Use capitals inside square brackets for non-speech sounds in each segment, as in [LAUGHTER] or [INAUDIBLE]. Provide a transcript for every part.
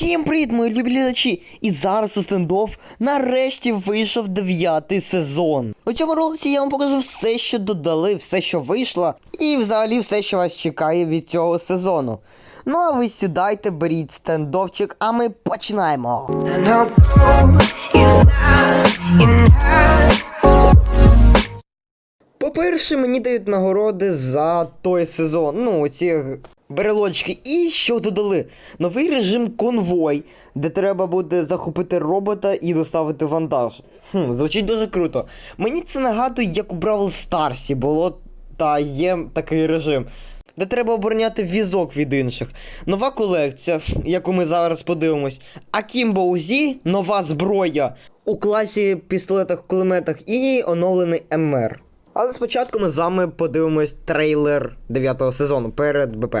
Всім привіт, мої любі глядачі! І зараз у стендов нарешті вийшов дев'ятий сезон. У цьому ролиці я вам покажу все, що додали, все, що вийшло, і взагалі все, що вас чекає від цього сезону. Ну а ви сідайте, беріть стендовчик, а ми починаємо. По-перше, мені дають нагороди за той сезон. Ну, оці берелочки. І що додали? Новий режим конвой, де треба буде захопити робота і доставити вантаж. Хм, звучить дуже круто. Мені це нагадує, як у Бравл Старсі було та є такий режим. Де треба обороняти візок від інших. Нова колекція, яку ми зараз подивимось. Акімбо Узі, нова зброя у класі пістолетах, кулеметах і оновлений МР. Але спочатку ми з вами подивимось трейлер 9 сезону перед БП.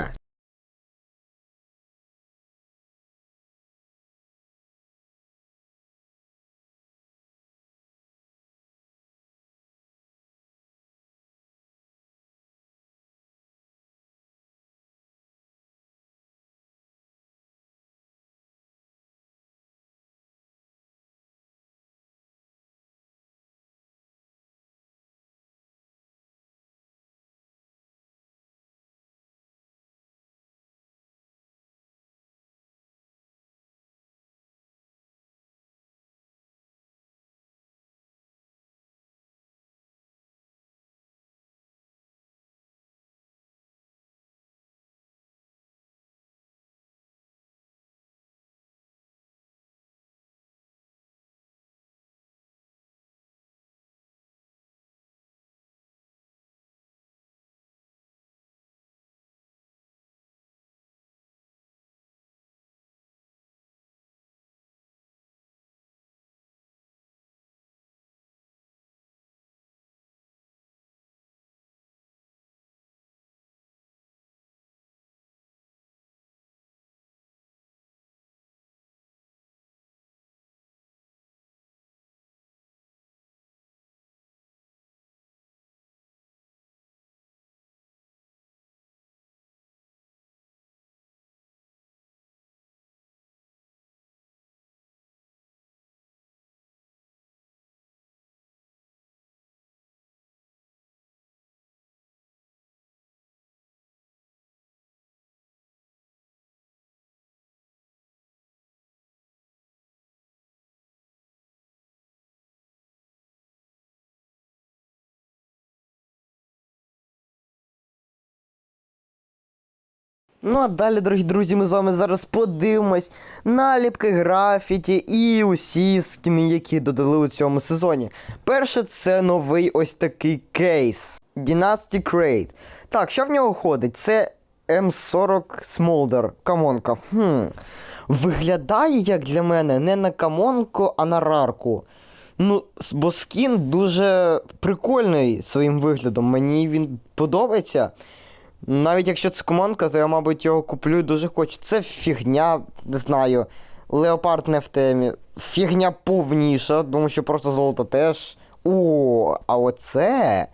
Ну а далі, дорогі друзі, ми з вами зараз подивимось наліпки, графіті і усі скіни, які додали у цьому сезоні. Перше, це новий ось такий кейс. Dynasty Crate. Так, що в нього ходить? Це М40 Smolder. Камонка. Хм. Виглядає, як для мене, не на камонку, а на рарку. Ну, бо скін дуже прикольний своїм виглядом. Мені він подобається. Навіть якщо це командка, то я, мабуть, його куплю і дуже хочу. Це фігня, не знаю. Леопард не в темі. Фігня повніша, тому що просто золото теж. О, а оце.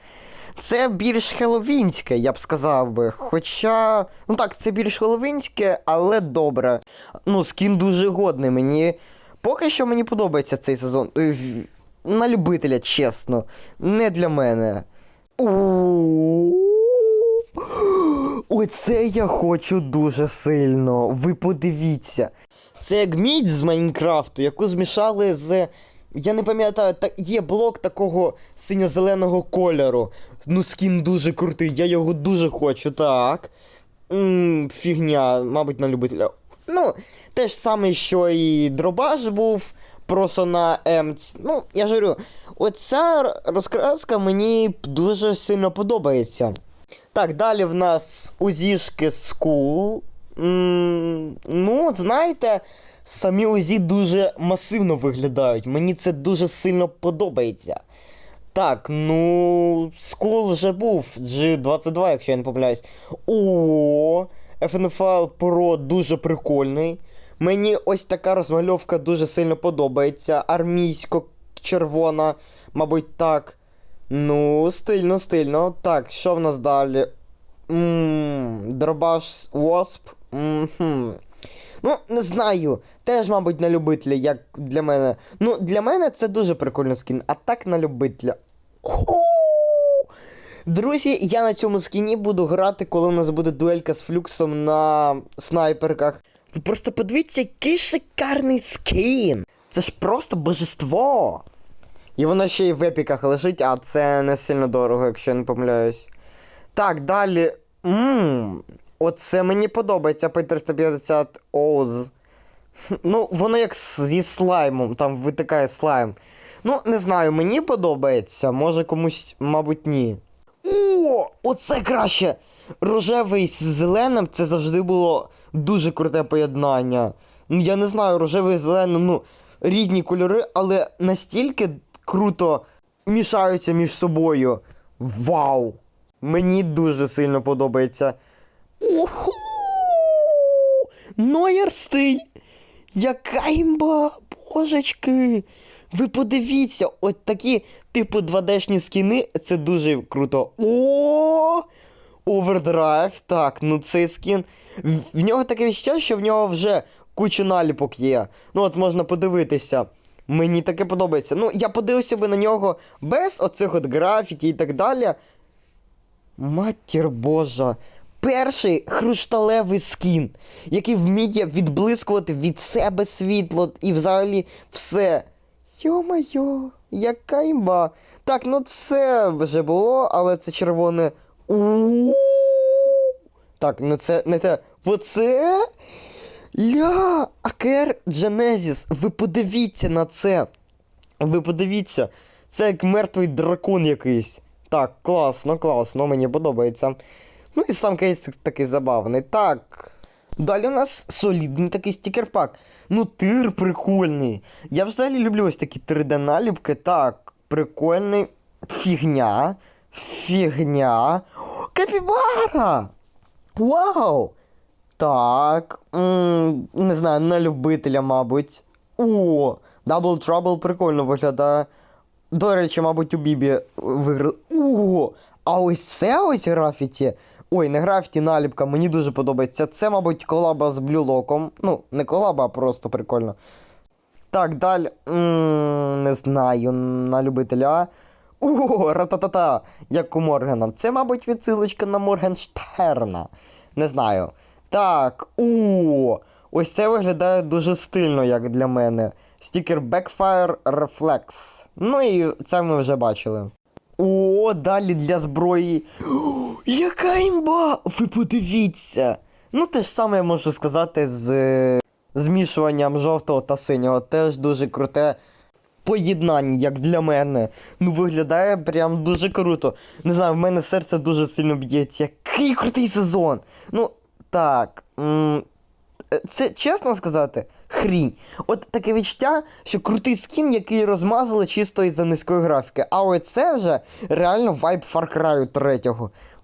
Це більш хеловінське, я б сказав би. Хоча. Ну так, це більш хеловінське, але добре. Ну, скін дуже годний. Мені. Поки що мені подобається цей сезон. Е, На любителя, чесно. Не для мене. У. Оце я хочу дуже сильно. Ви подивіться. Це як мідь з Майнкрафту, яку змішали з. Я не пам'ятаю, та є блок такого синьо-зеленого кольору. Ну, скін дуже крутий, я його дуже хочу, так. м фігня, мабуть, на любителя. Ну, те ж саме, що і дробаш був, просто на М. Ну, я ж говорю, оця розкраска мені дуже сильно подобається. Так, далі в нас узішки School. Ну, знаєте, самі узі дуже масивно виглядають. Мені це дуже сильно подобається. Так, ну, School вже був G22, якщо я не помиляюсь. О, FNFL Pro дуже прикольний. Мені ось така розмальовка дуже сильно подобається. Армійсько-червона, мабуть, так. Ну, стильно, стильно. Так, що в нас далі? Дробаш. Мгм. Ну, не знаю. Теж, мабуть, на любителя, як для мене. Ну, для мене це дуже прикольний скін, а так на любителя. Друзі, я на цьому скіні буду грати, коли у нас буде дуелька з флюксом на снайперках. Ви просто подивіться, який шикарний скін. Це ж просто божество. І воно ще й в епіках лежить, а це не сильно дорого, якщо я не помиляюсь. Так, далі. Ммм. Оце мені подобається P350 Oz. [LAUGHS] Ну, воно як зі слаймом, там витикає слайм. Ну, не знаю, мені подобається, може комусь, мабуть, ні. О, оце краще! Рожевий з зеленим це завжди було дуже круте поєднання. Ну, я не знаю, рожевий з зеленим, ну, різні кольори, але настільки круто мішаються між собою. Вау! Мені дуже сильно подобається. Уху! Ноєр стиль! Яка імба! Божечки! Ви подивіться, от такі типу 2D-шні скіни, це дуже круто. О! Овердрайв, так, ну цей скін. В, нього таке відчуття, що в нього вже куча наліпок є. Ну, от можна подивитися. Мені таке подобається. Ну, я подивився би на нього без оцих от графіті і так далі. Матір Божа. Перший хрушталевий скін, який вміє відблискувати від себе світло і взагалі все. Йо-майо, яка імба. Так, ну це вже було, але це червоне. у Так, не це не те. Оце? Ля, Акер Дженезіс, ви подивіться на це. Ви подивіться, це як мертвий дракон якийсь. Так, класно, класно, мені подобається. Ну і сам кейс такий забавний. Так. Далі у нас солідний такий стікерпак. Ну, тир прикольний. Я взагалі люблю ось такі 3D-наліпки. Так, прикольний. Фігня. Фігня. Капібара! Вау! Так. не знаю, на любителя, мабуть. О, Double Trouble прикольно виглядає. До речі, мабуть, у Бібі виграли. О, а ось це ось графіті. Ой, не графіті, наліпка, мені дуже подобається. Це, мабуть, колаба з блюлоком. Ну, не колаба, а просто прикольно. Так, далі. не знаю, на любителя. О, рататата, як у Моргана. Це, мабуть, відсилочка на Моргенштерна. Не знаю. Так, о, ось це виглядає дуже стильно, як для мене. Стікер Backfire Reflex. Ну і це ми вже бачили. О, далі для зброї. О, [GASPS] яка імба! Ви подивіться! Ну, те ж саме я можу сказати з е, змішуванням жовтого та синього. Теж дуже круте поєднання, як для мене. Ну, виглядає прям дуже круто. Не знаю, в мене серце дуже сильно б'ється. Який крутий сезон! Ну, так. Е, це чесно сказати, хрінь. От таке відчуття, що крутий скін, який розмазали чисто із-за низької графіки. А ось це вже реально вайб Far Cry 3.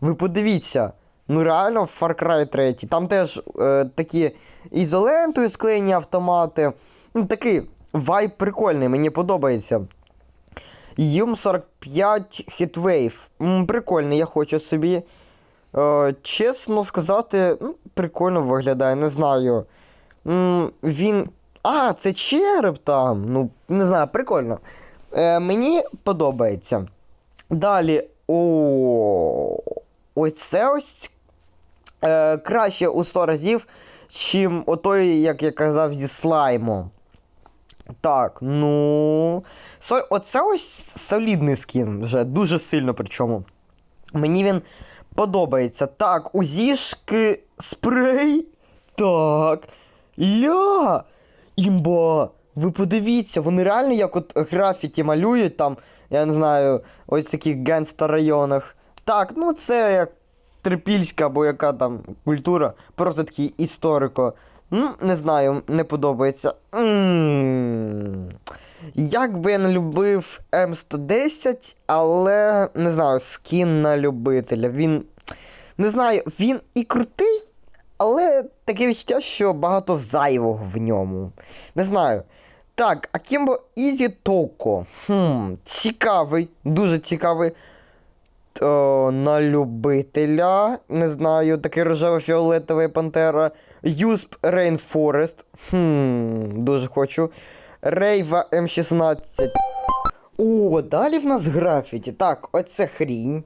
Ви подивіться. Ну реально Far Cry 3. Там теж е, такі ізолентою склеєні автомати. Ну, такий вайб прикольний, мені подобається. Юм 45 Hitwave. М, Прикольний, я хочу собі. Е, чесно сказати, ну, прикольно виглядає, не знаю. Він. А, це череп там. Ну, не знаю, прикольно. Е, мені подобається. Далі. О, ось це ось е, краще у 100 разів, чим отой, як я казав, зі слаймом. Так, ну. Со, оце ось солідний скін вже, дуже сильно причому. Мені він подобається. Так, у зішки спрей. Так. Ля! Імба! Ви подивіться, вони реально як от графіті малюють там, я не знаю, ось таких гангстер районах. Так, ну це як трипільська або яка там культура, просто такий історико. Ну, не знаю, не подобається. м Як би я не любив М110, але не знаю, скін на любителя. Він. Не знаю, він і крутий, але таке відчуття, що багато зайвого в ньому. Не знаю. Так, Акімбо Ізі Токо. Хм, цікавий, дуже цікавий. о, на любителя. Не знаю, такий рожево-фіолетовий пантера. Юсп Рейнфорест. Хм, дуже хочу. Рейва М16. О, далі в нас графіті. Так, оце хрінь.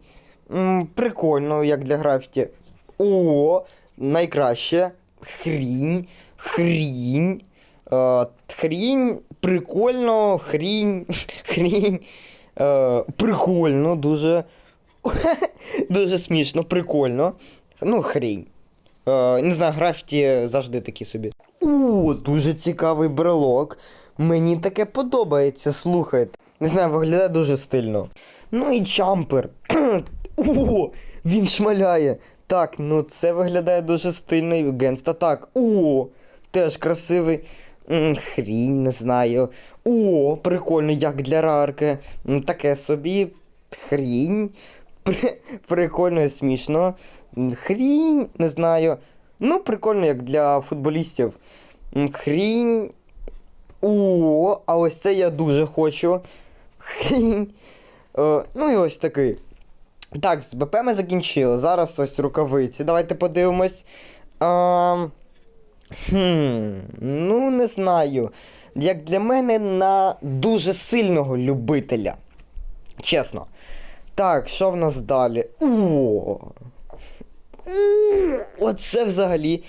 М, прикольно, як для графіті. О, найкраще. Хрінь. Хрінь. Е, хрінь. Прикольно. Хрінь. [LAUGHS] Хрінь. Е, прикольно, дуже. [LAUGHS] дуже смішно, прикольно. Ну, хрінь. Е, не знаю, графіті завжди такі собі. О, дуже цікавий брелок. Мені таке подобається, слухайте. Не знаю, виглядає дуже стильно. Ну і чампер. [CLEARS THROAT] О, він шмаляє. Так, ну це виглядає дуже стильно і генста. Так, о, теж красивий. Хрінь, не знаю. О, прикольно, як для рарки. Таке собі. Хрінь. При... Прикольно і смішно. Хрінь, не знаю. Ну, прикольно, як для футболістів. Хрінь. О, а ось це я дуже хочу. Хрінь. Е, ну і ось такий. Так, з БП ми закінчили. Зараз ось рукавиці. Давайте подивимось. А, хм, ну, не знаю. Як для мене на дуже сильного любителя. Чесно. Так, що в нас далі? О! Оце взагалі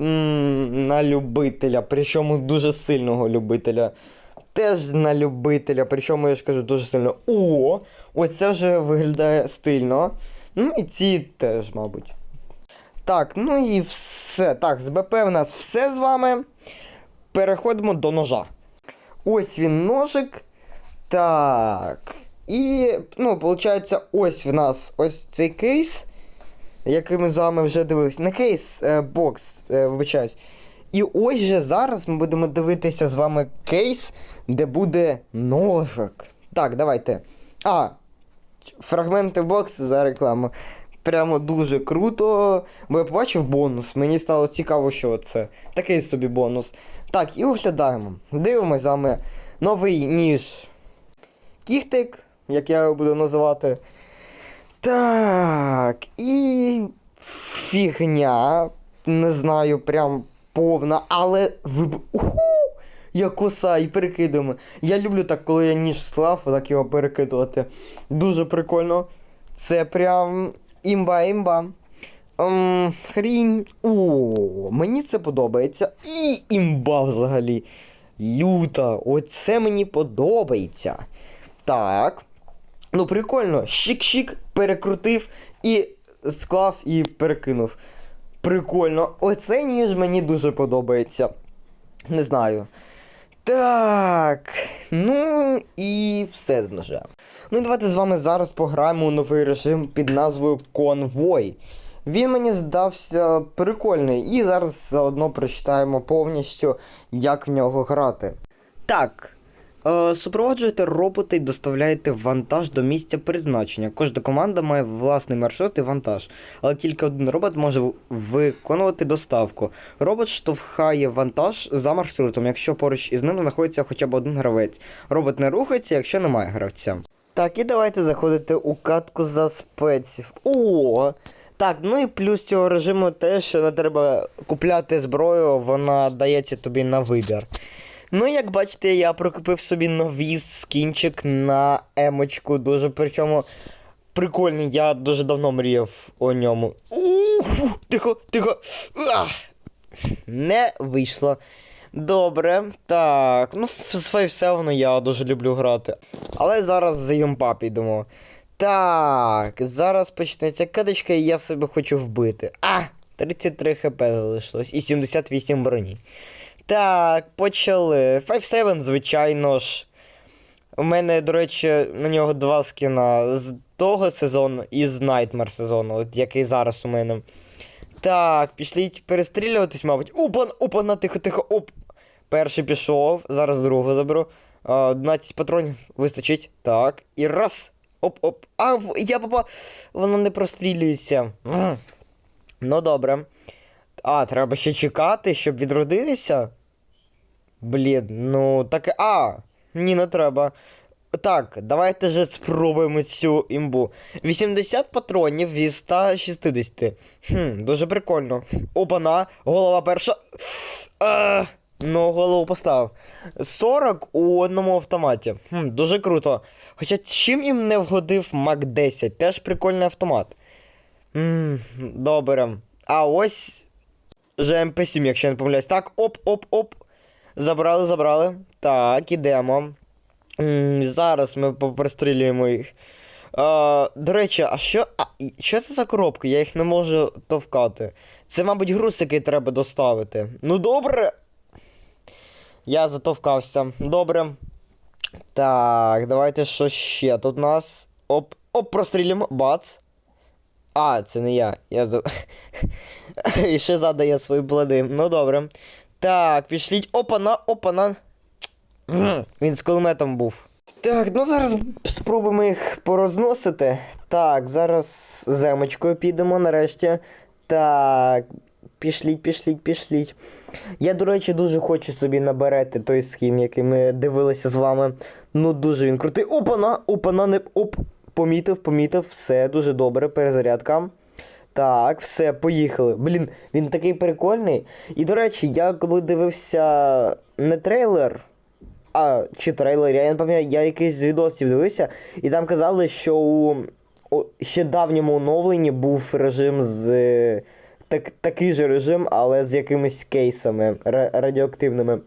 на любителя, причому дуже сильного любителя. Теж на любителя, причому я ж кажу дуже сильно. О! Оце вже виглядає стильно. Ну і ці теж, мабуть. Так, ну і все. Так, з БП в нас все з вами. Переходимо до ножа. Ось він ножик. Так. І, ну, виходить, ось в нас ось цей кейс, який ми з вами вже дивились. Не кейс, е, бокс, е, вибачаюсь. І ось же зараз ми будемо дивитися з вами кейс, де буде ножик. Так, давайте. А, фрагменти боксу за рекламу. Прямо дуже круто. Бо я побачив бонус. Мені стало цікаво, що це. Такий собі бонус. Так, і оглядаємо. Дивимось з вами новий ніж. Кіхтик, як я його буду називати. Так, і фігня. Не знаю, прям повна, але ви. Уху! Я коса і перекидуємо. Я люблю так, коли я ніж склав, так його перекидувати. Дуже прикольно. Це прям імба-імба. Ем, хрінь. О, мені це подобається. І імба взагалі. Люта. Оце мені подобається. Так. Ну, прикольно. Щик-щик, перекрутив і склав і перекинув. Прикольно. Оцей ніж мені дуже подобається. Не знаю. Так. Ну і все з ножем. Ну давайте з вами зараз пограємо у новий режим під назвою Конвой. Він мені здався прикольний, і зараз заодно прочитаємо повністю, як в нього грати. Так. Е, супроводжуєте робота і доставляєте вантаж до місця призначення. Кожна команда має власний маршрут і вантаж, але тільки один робот може виконувати доставку. Робот штовхає вантаж за маршрутом, якщо поруч із ним знаходиться хоча б один гравець. Робот не рухається, якщо немає гравця. Так, і давайте заходити у катку за спеців. О! Так, ну і плюс цього режиму те, що не треба купляти зброю, вона дається тобі на вибір. Ну, як бачите, я прикупив собі новий скінчик на емочку. Дуже причому прикольний, я дуже давно мріяв о ньому. Ух, тихо, тихо. Ах! Не вийшло. Добре, так. Ну, з Five Seven я дуже люблю грати. Але зараз за юмпа підемо. Так, зараз почнеться каточка, і я себе хочу вбити. А! 33 хп залишилось і 78 броні. Так, почали. 5-7, звичайно ж. У мене, до речі, на нього два скіна з того сезону і з Nightmare сезону, от який зараз у мене. Так, пішліть перестрілюватись, мабуть. Опа, опа, на тихо, тихо, оп. Перший пішов, зараз другого заберу. А, 11 патронів вистачить. Так. І раз. Оп-оп. А, я попав. Воно не прострілюється. Ну добре. А, треба ще чекати, щоб відродитися? Блін, ну таке. А! Ні, не треба. Так, давайте же спробуємо цю імбу. 80 патронів від 160. Хм, дуже прикольно. Опана, голова перша. Ну, голову поставив. 40 у одному автоматі. Хм, дуже круто. Хоча чим їм не вгодив Мак 10, теж прикольний автомат. Ммм, добре. А ось же МП7, якщо я не помиляюсь. Так, оп-оп-оп. Забрали, забрали. Так, ідемо. Зараз ми попристрілюємо їх. А, до речі, а що. А, що це за коробки? Я їх не можу товкати. Це, мабуть, груз, який треба доставити. Ну, добре. Я затовкався. Добре. Так, давайте що ще? Тут у нас. Оп, оп, прострілюємо. Бац. А, це не я. Я. [LAUGHS] І ще задає свої плоди. Ну добре. Так, пішліть. Опана, опана. [CLEARS THROAT] Він з кулеметом був. Так, ну зараз спробуємо їх порозносити. Так, зараз земочкою підемо нарешті. Так. Пішліть, пішліть, пішліть. Я, до речі, дуже хочу собі наберете той скін, який ми дивилися з вами. Ну, дуже він крутий. Опана! Опана, не. Оп! Помітив, помітив, все дуже добре, перезарядка. Так, все, поїхали. Блін, він такий прикольний. І, до речі, я коли дивився не трейлер, а чи трейлер, я не пам'ятаю, я якийсь з відосів дивився, і там казали, що у, ще давньому оновленні був режим з. е, Так, такий же режим, але з якимись кейсами ра- радіоактивними.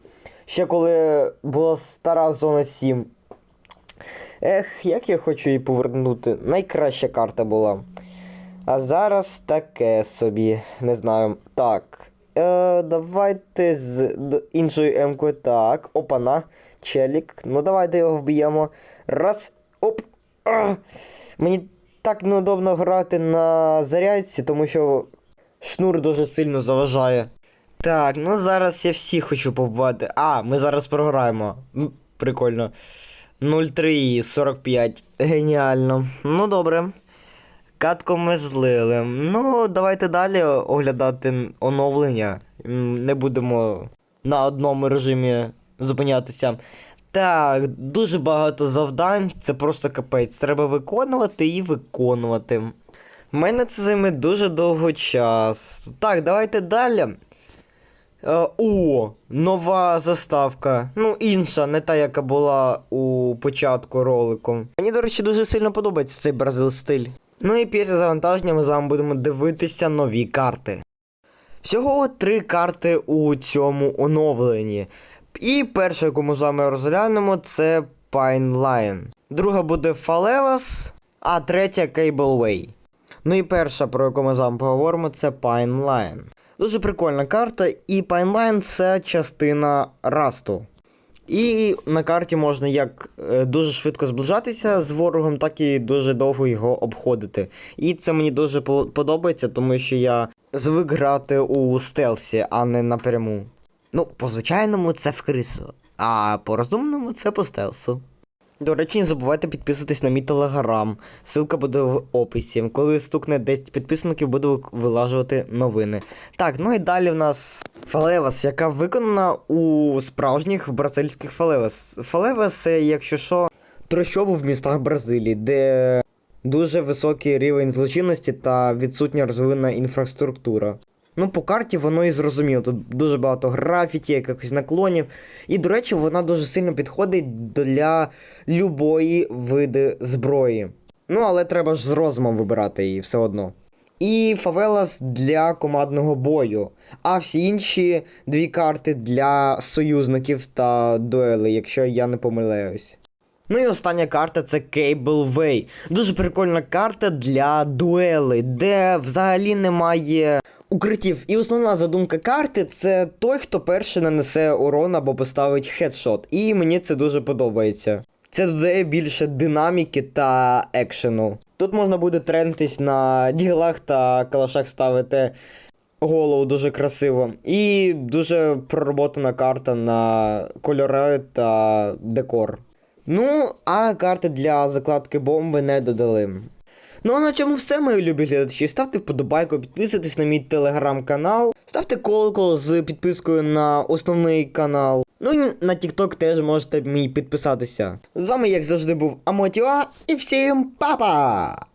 Ще коли була стара зона 7. Ех, як я хочу її повернути. Найкраща карта була. А зараз таке собі, не знаю. Так. Е, давайте з іншою емкою. Так, опана. Челік. Ну давайте його вб'ємо. Раз. Оп. А! Мені так неудобно грати на зарядці, тому що шнур дуже сильно заважає. Так, ну зараз я всі хочу побувати. А, ми зараз програємо. Прикольно. 0,345. Геніально. Ну добре. Катку ми злили. Ну, давайте далі оглядати оновлення. Не будемо на одному режимі зупинятися. Так, дуже багато завдань, це просто капець. Треба виконувати і виконувати. У мене це займе дуже довго час. Так, давайте далі. Е, о, нова заставка. Ну, інша, не та, яка була у початку ролику. Мені, до речі, дуже сильно подобається цей бразил стиль. Ну і після завантаження ми з вами будемо дивитися нові карти. Всього три карти у цьому оновленні. І перша, яку ми з вами розглянемо, це Pine Lion. Друга буде Falevas, а третя Cable Way. Ну і перша, про яку ми з вами поговоримо, це Pine Lion. Дуже прикольна карта, і Pine Line це частина расту. І на карті можна як е, дуже швидко зближатися з ворогом, так і дуже довго його обходити. І це мені дуже по- подобається, тому що я звик грати у стелсі, а не напряму. Ну, по звичайному це в крису, а по розумному це по стелсу. До речі, не забувайте підписуватись на мій телеграм. Ссылка буде в описі. Коли стукне 10 підписників, буду вилажувати новини. Так, ну і далі в нас Фалевас, яка виконана у справжніх бразильських Фалевас. Фалевас якщо що, трущоби в містах Бразилії, де дуже високий рівень злочинності та відсутня розвинена інфраструктура. Ну, по карті воно і зрозуміло. Тут дуже багато графіті, якихось наклонів. І, до речі, вона дуже сильно підходить для любої види зброї. Ну, але треба ж з розумом вибирати її все одно. І Фавелас для командного бою. А всі інші дві карти для союзників та дуелей, якщо я не помиляюсь. Ну і остання карта це Cable Way. Дуже прикольна карта для дуелей, де взагалі немає укриттів. І основна задумка карти це той, хто перший нанесе урон або поставить хедшот. І мені це дуже подобається. Це додає більше динаміки та екшену. Тут можна буде тренитись на ділах та калашах ставити голову дуже красиво. І дуже пророботана карта на кольори та декор. Ну, а карти для закладки бомби не додали. Ну а на цьому все, мої любі глядачі. Ставте вподобайку, підписуйтесь на мій телеграм-канал, ставте колокол з підпискою на основний канал. Ну і на TikTok теж можете мій підписатися. З вами, як завжди, був Амотіа, і всім па-па!